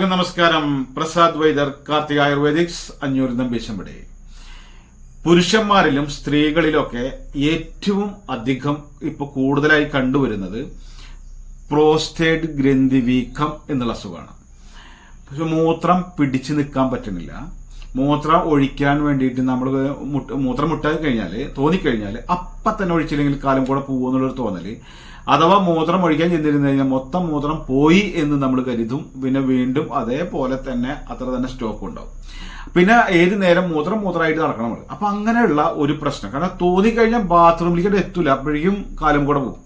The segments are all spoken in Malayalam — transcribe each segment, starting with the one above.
നമസ്കാരം. പ്രസാദ് വൈദർ കാർത്തിക ആയുർവേദിക്സ് അഞ്ഞൂറ് നമ്പീശമ്പടി പുരുഷന്മാരിലും സ്ത്രീകളിലൊക്കെ ഏറ്റവും അധികം ഇപ്പൊ കൂടുതലായി കണ്ടുവരുന്നത് പ്രോസ്റ്റേറ്റ് ഗ്രന്ഥി വീക്കം എന്നുള്ള അസുഖമാണ്. പക്ഷെ മൂത്രം പിടിച്ചു നിൽക്കാൻ പറ്റുന്നില്ല. മൂത്രം ഒഴിക്കാൻ വേണ്ടിയിട്ട് നമ്മൾ മൂത്രം മുട്ടാൻ കഴിഞ്ഞാൽ തോന്നിക്കഴിഞ്ഞാൽ അപ്പം തന്നെ ഒഴിച്ചില്ലെങ്കിൽ കാലം കൂടെ പോകുമെന്നുള്ളൊരു തോന്നൽ അഥവാ മൂത്രം ഒഴിക്കാൻ ചെന്നിരുന്നു കഴിഞ്ഞാൽ മൊത്തം മൂത്രം പോയി എന്ന് നമ്മൾ കരുതും. പിന്നെ വീണ്ടും അതേപോലെ തന്നെ അത്ര തന്നെ സ്റ്റോക്ക് ഉണ്ടാവും. പിന്നെ ഏത് നേരം മൂത്രം മൂത്രമായിട്ട് നടക്കണം അപ്പൊ അങ്ങനെയുള്ള ഒരു പ്രശ്നം. കാരണം തോന്നിക്കഴിഞ്ഞാൽ ബാത്റൂമിലേക്ക് എത്തൂല. അപ്പോഴേക്കും കാലം കൂടെ പോകും.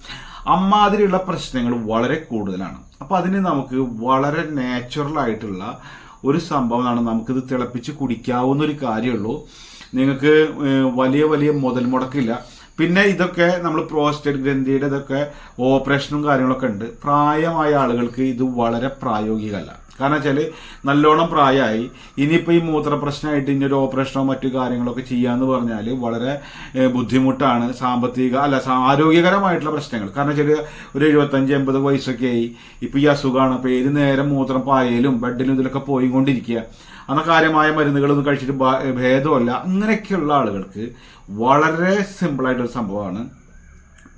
അമ്മാതിരിയുള്ള പ്രശ്നങ്ങൾ വളരെ കൂടുതലാണ്. അപ്പൊ അതിന് നമുക്ക് വളരെ നാച്ചുറൽ ആയിട്ടുള്ള ഒരു സംഭവമാണ് നമുക്കിത് തിളപ്പിച്ച് കുടിക്കാവുന്ന ഒരു കാര്യമുള്ളൂ. നിങ്ങൾക്ക് വലിയ വലിയ മുതൽ മുടക്കില്ല. പിന്നെ ഇതൊക്കെ നമ്മൾ പ്രോസ്റ്റേറ്റ് ഗ്രന്ഥിയുടെ ഇതൊക്കെ ഓപ്പറേഷനും കാര്യങ്ങളൊക്കെ ഉണ്ട്. പ്രായമായ ആളുകൾക്ക് ഇത് വളരെ പ്രായോഗികമല്ല. കാരണം വെച്ചാൽ നല്ലോണം പ്രായമായി. ഇനിയിപ്പോൾ ഈ മൂത്രപ്രശ്നമായിട്ട് ഇനിയൊരു ഓപ്പറേഷനോ മറ്റു കാര്യങ്ങളൊക്കെ ചെയ്യാന്ന് പറഞ്ഞാൽ വളരെ ബുദ്ധിമുട്ടാണ്. സാമ്പത്തിക അല്ല ആരോഗ്യകരമായിട്ടുള്ള പ്രശ്നങ്ങൾ. കാരണം വെച്ചാൽ ഒരു എഴുപത്തഞ്ച് എൺപത് വയസ്സൊക്കെ ആയി. ഇപ്പോൾ ഈ അസുഖമാണ്. അപ്പോൾ ഏത് നേരം മൂത്രം പായലും ബെഡിലും ഇതിലൊക്കെ പോയിക്കൊണ്ടിരിക്കുക. അന്ന മരുന്നുകളൊന്നും കഴിച്ചിട്ട് ഭേദമല്ല. അങ്ങനെയൊക്കെയുള്ള ആളുകൾക്ക് വളരെ സിമ്പിളായിട്ടൊരു സംഭവമാണ്.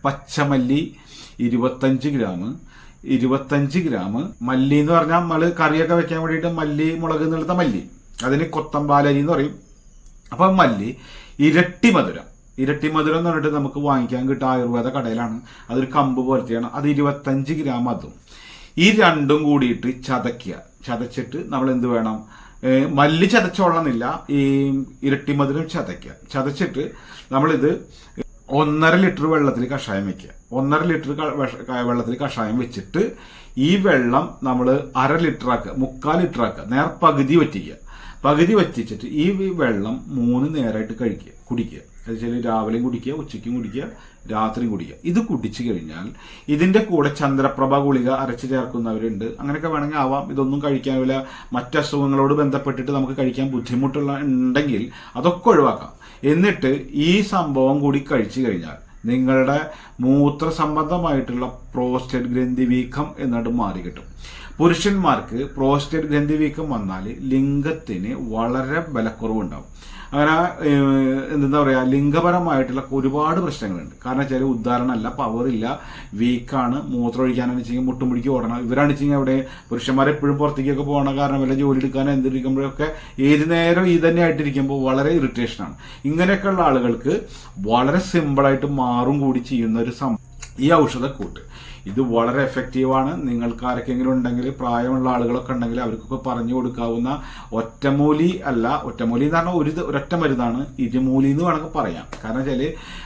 പച്ചമല്ലി ഇരുപത്തഞ്ച് ഗ്രാം ഇരുപത്തഞ്ച് ഗ്രാം. മല്ലി എന്ന് പറഞ്ഞാൽ നമ്മൾ കറിയൊക്കെ വെക്കാൻ വേണ്ടിയിട്ട് മല്ലി മുളക് എന്നെടുത്ത മല്ലി. അതിന് കൊത്തമ്പാലരി എന്ന് പറയും. അപ്പം മല്ലി ഇരട്ടി മധുരം. ഇരട്ടി മധുരം എന്ന് പറഞ്ഞിട്ട് നമുക്ക് വാങ്ങിക്കാൻ കിട്ടുക ആയുർവേദ കടയിലാണ്. അതൊരു കമ്പ് പോലത്തെയാണ്. അത് ഇരുപത്തഞ്ച് ഗ്രാം അതും. ഈ രണ്ടും കൂടിയിട്ട് ചതയ്ക്കുക. ചതച്ചിട്ട് നമ്മൾ എന്ത് വേണം? മല്ലി ചതച്ചോളന്നില്ല ഈ ഇരട്ടി മധുരം ചതയ്ക്കുക ചതച്ചിട്ട് നമ്മളിത് ഒന്നര ലിറ്റർ വെള്ളത്തിൽ കഷായം വെക്കുക. ഒന്നര ലിറ്റർ വെള്ളത്തിൽ കഷായം വെച്ചിട്ട് ഈ വെള്ളം നമ്മൾ അര ലിറ്റർ ആക്കുക മുക്കാൽ ലിറ്റർ ആക്കുക നേർ പകുതി വറ്റിക്കുക. പകുതി വറ്റിച്ചിട്ട് ഈ വെള്ളം മൂന്ന് നേരമായിട്ട് കഴിക്കുക കുടിക്കുക. അത് വെച്ചാൽ രാവിലെയും കുടിക്കുക ഉച്ചയ്ക്കും കുടിക്കുക രാത്രിയും കുടിക്കുക. ഇത് കുടിച്ചു കഴിഞ്ഞാൽ ഇതിന്റെ കൂടെ ചന്ദ്രപ്രഭ ഗുളിക അരച്ച് ചേർക്കുന്നവരുണ്ട്. അങ്ങനെയൊക്കെ വേണമെങ്കിൽ ആവാം. ഇതൊന്നും കഴിക്കാനില്ല. മറ്റ് അസുഖങ്ങളോട് ബന്ധപ്പെട്ടിട്ട് നമുക്ക് കഴിക്കാൻ ബുദ്ധിമുട്ടുള്ള ഉണ്ടെങ്കിൽ അതൊക്കെ ഒഴിവാക്കാം. എന്നിട്ട് ഈ സംഭവം കൂടി കഴിച്ചു കഴിഞ്ഞാൽ നിങ്ങളുടെ മൂത്ര സംബന്ധമായിട്ടുള്ള പ്രോസ്റ്റേറ്റ് ഗ്രന്ഥി വീക്കം എന്നിട്ട് മാറി കിട്ടും. പുരുഷന്മാർക്ക് പ്രോസ്റ്റേറ്റ് ഗ്രന്ഥി വീക്കം വന്നാൽ ലിംഗത്തിന് വളരെ ബലക്കുറവുണ്ടാവും. അങ്ങനെ എന്താ പറയുക ലിംഗപരമായിട്ടുള്ള ഒരുപാട് പ്രശ്നങ്ങളുണ്ട്. കാരണം വെച്ചാൽ ഉദാഹരണമല്ല പവർ ഇല്ല വീക്കാണ് മൂത്രം ഒഴിക്കാനെന്ന് മുട്ടും മുട്ടുമുടിക്ക് ഓടണം. ഇവരാണ് വെച്ചെങ്കിൽ അവിടെ. പുരുഷന്മാരെ എപ്പോഴും പുറത്തേക്കൊക്കെ പോകണം കാരണം വല്ല ജോലി എടുക്കാനോ എന്തിരിക്കുമ്പോഴൊക്കെ ഏത് നേരം ഈ തന്നെ ആയിട്ടിരിക്കുമ്പോൾ വളരെ ഇറിറ്റേഷനാണ് ഇങ്ങനെയൊക്കെയുള്ള ആളുകൾക്ക് വളരെ സിമ്പിളായിട്ട് മാറും കൂടി ചെയ്യുന്ന ഒരു സം ഈ ഔഷധക്കൂട്ട് ഇത് വളരെ എഫക്റ്റീവാണ് നിങ്ങൾക്ക് ആരൊക്കെങ്കിലും ഉണ്ടെങ്കിൽ പ്രായമുള്ള ആളുകളൊക്കെ ഉണ്ടെങ്കിൽ അവർക്കൊക്കെ പറഞ്ഞു കൊടുക്കാവുന്ന ഒറ്റമൂലി അല്ല ഒറ്റമൂലി എന്ന് പറഞ്ഞാൽ ഒരു ഒരൊറ്റ മരുന്നാണ്. ഇരുമൂലി എന്ന് വേണമെങ്കിൽ പറയാം. കാരണം വെച്ചാൽ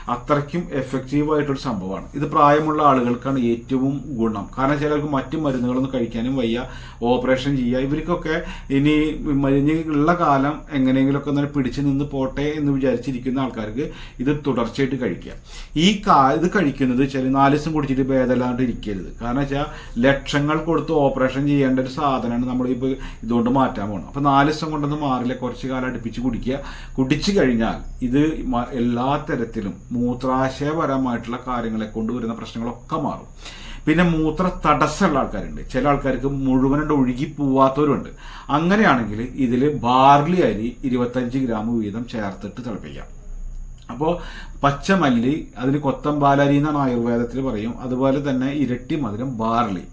അത്രയ്ക്കും എഫക്റ്റീവ് ആയിട്ടൊരു സംഭവമാണ്. ഇത് പ്രായമുള്ള ആളുകൾക്കാണ് ഏറ്റവും ഗുണം. കാരണം ചിലർക്ക് മറ്റു മരുന്നുകളൊന്നും കഴിക്കാനും വയ്യ ഓപ്പറേഷൻ ചെയ്യുക. ഇവർക്കൊക്കെ ഇനി മരുന്ന് ഉള്ള കാലം എങ്ങനെയെങ്കിലുമൊക്കെ ഒന്ന് പിടിച്ചു നിന്ന് പോട്ടെ എന്ന് വിചാരിച്ചിരിക്കുന്ന ആൾക്കാർക്ക് ഇത് തുടർച്ചയായിട്ട് കഴിക്കുക ഈ കാ ഇത് കഴിക്കുന്നത് വെച്ചാൽ ദിവസം കുടിച്ചിട്ട് ഭേദമില്ലാണ്ട് ഇരിക്കരുത്. കാരണം വെച്ചാൽ ലക്ഷങ്ങൾ കൊടുത്ത് ഓപ്പറേഷൻ ചെയ്യേണ്ട ഒരു സാധനമാണ് നമ്മൾ ഇപ്പൊ ഇതുകൊണ്ട് മാറ്റാൻ പോകണം അപ്പോൾ നാല് ദിവസം കൊണ്ടൊന്നും മാറില്ല കുറച്ച് കാലം അടുപ്പിച്ച് കുടിക്കുക. കുടിച്ചു കഴിഞ്ഞാൽ ഇത് എല്ലാ തരത്തിലും മൂത്രാശയപരമായിട്ടുള്ള കാര്യങ്ങളെ കൊണ്ടുവരുന്ന പ്രശ്നങ്ങളൊക്കെ മാറും. പിന്നെ മൂത്ര തടസ്സമുള്ള ആൾക്കാരുണ്ട്. ചില ആൾക്കാർക്ക് മുഴുവനായിട്ട് ഒഴുകി പോവാത്തവരുണ്ട്. അങ്ങനെയാണെങ്കിൽ ഇതിൽ ബാർലി അരി ഇരുപത്തഞ്ച് ഗ്രാം വീതം ചേർത്തിട്ട് തിളപ്പിക്കാം. അപ്പോൾ പച്ചമല്ലി അതിന് കൊത്തമ്പാലരി എന്നാണ് ആയുർവേദത്തിൽ പറയും. അതുപോലെ തന്നെ ഇരട്ടി മധുരം ബാർലി.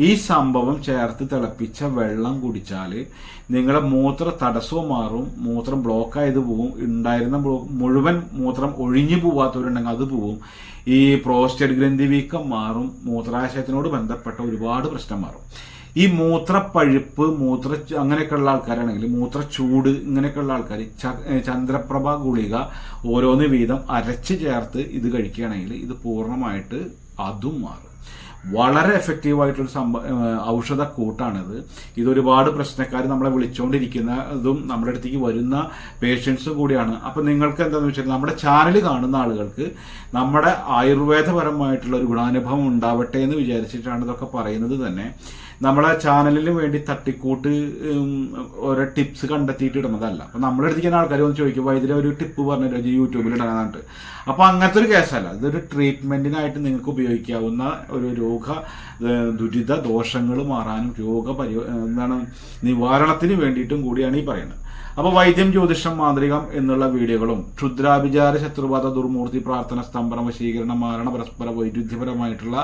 ഈ സംഭവം ചേർത്ത് തിളപ്പിച്ച വെള്ളം കുടിച്ചാൽ നിങ്ങളുടെ മൂത്ര തടസ്സവും മാറും മൂത്രം ബ്ലോക്ക് ആയത് പോവും. ഉണ്ടായിരുന്ന മുഴുവൻ മൂത്രം ഒഴിഞ്ഞു പോവാത്തവരുണ്ടെങ്കിൽ അത് പോവും. ഈ പ്രോസ്റ്റേറ്റ് ഗ്രന്ഥി വീക്കം മാറും മൂത്രാശയത്തിനോട് ബന്ധപ്പെട്ട ഒരുപാട് പ്രശ്നം മാറും. ഈ മൂത്രപ്പഴുപ്പ് മൂത്ര അങ്ങനെയൊക്കെയുള്ള ആൾക്കാരാണെങ്കിൽ മൂത്രച്ചൂട് ഇങ്ങനെയൊക്കെയുള്ള ആൾക്കാർ ചന്ദ്രപ്രഭ ഗുളിക ഓരോന്ന് വീതം അരച്ച് ചേർത്ത് ഇത് കഴിക്കുകയാണെങ്കിൽ ഇത് പൂർണമായിട്ട് അതും മാറും. വളരെ എഫക്റ്റീവ് ആയിട്ടുള്ള സംഭ ഔഷധ കൂട്ടാണിത് ഇതൊരുപാട് പ്രശ്നക്കാർ നമ്മളെ വിളിച്ചുകൊണ്ടിരിക്കുന്നതും നമ്മുടെ അടുത്തേക്ക് വരുന്ന പേഷ്യൻസും കൂടിയാണ്. അപ്പം നിങ്ങൾക്ക് എന്താണെന്ന് വെച്ചാൽ നമ്മുടെ ചാനൽ കാണുന്ന ആളുകൾക്ക് നമ്മുടെ ആയുർവേദപരമായിട്ടുള്ള ഒരു ഗുണാനുഭവം ഉണ്ടാവട്ടെ എന്ന് വിചാരിച്ചിട്ടാണ് ഇതൊക്കെ പറയുന്നത് തന്നെ. നമ്മളെ ചാനലിന് വേണ്ടി തട്ടിക്കൂട്ട് ഓരോ ടിപ്സ് കണ്ടെത്തിയിട്ട് ഇടുന്നതല്ല അപ്പൊ നമ്മളെടുത്തിരിക്കുന്ന ആൾക്കാർ വന്ന് ചോദിക്കും വൈദ്യുതി ഒരു ടിപ്പ് പറഞ്ഞിട്ട് യൂട്യൂബിൽ ഇടാനായിട്ട് അപ്പൊ അങ്ങനത്തെ ഒരു കേസല്ല. ഇതൊരു ട്രീറ്റ്മെന്റിനായിട്ട് നിങ്ങൾക്ക് ഉപയോഗിക്കാവുന്ന ഒരു രോഗ ദുരിത ദോഷങ്ങൾ മാറാനും രോഗ പരി എന്താണ് നിവാരണത്തിന് വേണ്ടിയിട്ടും കൂടിയാണ് ഈ പറയുന്നത്. അപ്പൊ വൈദ്യം ജ്യോതിഷം മാന്ത്രികം എന്നുള്ള വീഡിയോകളും ക്ഷുദ്രാഭിചാര ശത്രുബാധ ദുർമൂർത്തി പ്രാർത്ഥന സ്തംഭന വശീകരണ മാരണ പരസ്പര വൈരുദ്ധ്യപരമായിട്ടുള്ള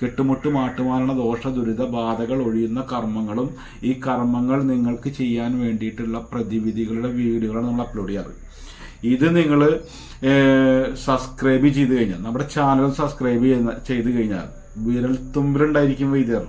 കെട്ടുമുട്ട് മാട്ടുമാരണ ദോഷ ദുരിത ബാധകൾ ഒഴിയുന്ന കർമ്മങ്ങളും ഈ കർമ്മങ്ങൾ നിങ്ങൾക്ക് ചെയ്യാൻ വേണ്ടിയിട്ടുള്ള പ്രതിവിധികളുടെ വീഡിയോകളാണ് നമ്മൾ അപ്ലോഡ് ചെയ്യാറ്. ഇത് നിങ്ങൾ സബ്സ്ക്രൈബ് ചെയ്ത് കഴിഞ്ഞാൽ നമ്മുടെ ചാനൽ സബ്സ്ക്രൈബ് ചെയ്ത് കഴിഞ്ഞാൽ വിരൽ തുമ്പിലുണ്ടായിരിക്കും വൈദ്യർ.